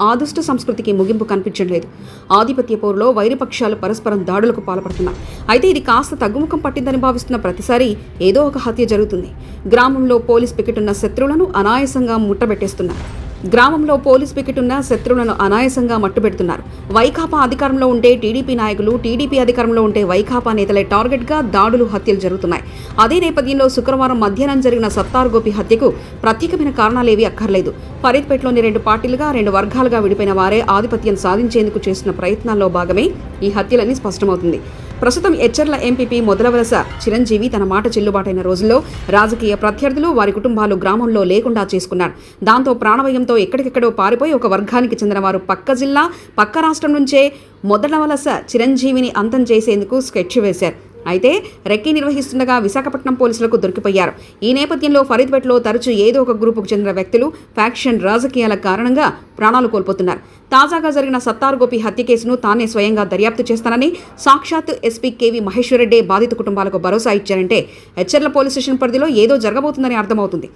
ఆదుష్ట సంస్కృతికి ముగింపు కనిపించడం లేదు. ఆధిపత్య పోరులో వైరపక్షాలు పరస్పరం దాడులకు పాల్పడుతున్నాయి. అయితే ఇది కాస్త తగ్గుముఖం పట్టిందని భావిస్తున్న ప్రతిసారి ఏదో ఒక హత్య జరుగుతుంది. గ్రామంలో పోలీస్ పికెట్ ఉన్న శత్రువులను అనాయాసంగా ముట్టబెట్టేస్తున్నారు. గ్రామంలో పోలీస్ పికెట్ ఉన్న శత్రువులను అనాయాసంగా మట్టుబెడుతున్నారు. వైకాపా అధికారంలో ఉంటే టీడీపీ నాయకులు టీడీపీ అధికారంలో ఉంటే వైకాపా నేతలే టార్గెట్గా దాడులు హత్యలు జరుగుతున్నాయి. అదే నేపథ్యంలో శుక్రవారం మధ్యాహ్నం జరిగిన సత్తార్ గోపి హత్యకు ప్రత్యేకమైన కారణాలేవీ అక్కర్లేదు. ఫరీద్పేటలోని రెండు పార్టీలుగా రెండు వర్గాలుగా విడిపోయిన వారే ఆధిపత్యం సాధించేందుకు చేస్తున్న ప్రయత్నాల్లో భాగమే ఈ హత్యలని స్పష్టమవుతుంది. ప్రస్తుతం ఎచ్చర్ల ఎంపీపీ మొదలవలస చిరంజీవి తన మాట చెల్లుబాటైన రోజుల్లో రాజకీయ ప్రత్యర్థులు వారి కుటుంబాలు గ్రామంలో లేకుండా చేసుకున్నారు. దాంతో ప్రాణభయంతో ఎక్కడికెక్కడో పారిపోయి ఒక వర్గానికి చెందిన వారు పక్క జిల్లా పక్క రాష్ట్రం నుంచే మొదలవలస చిరంజీవిని అంతం చేసేందుకు స్కెచ్ వేశారు. అయితే రెక్కీ నిర్వహిస్తుండగా విశాఖపట్నం పోలీసులకు దొరికిపోయారు. ఈ నేపథ్యంలో ఫరీద్పేటలో తరచూ ఏదో ఒక గ్రూపుకు చెందిన వ్యక్తులు ఫ్యాక్షన్ రాజకీయాల కారణంగా ప్రాణాలు కోల్పోతున్నారు. తాజాగా జరిగిన సత్తార్ గోపి హత్య కేసును తానే స్వయంగా దర్యాప్తు చేస్తానని సాక్షాత్ ఎస్పీ కేవీ మహేశ్వరరెడ్డి బాధిత కుటుంబాలకు భరోసా ఇచ్చారంటే హెచ్చర్ల పోలీస్ స్టేషన్ పరిధిలో ఏదో జరగబోతుందని అర్థమవుతుంది.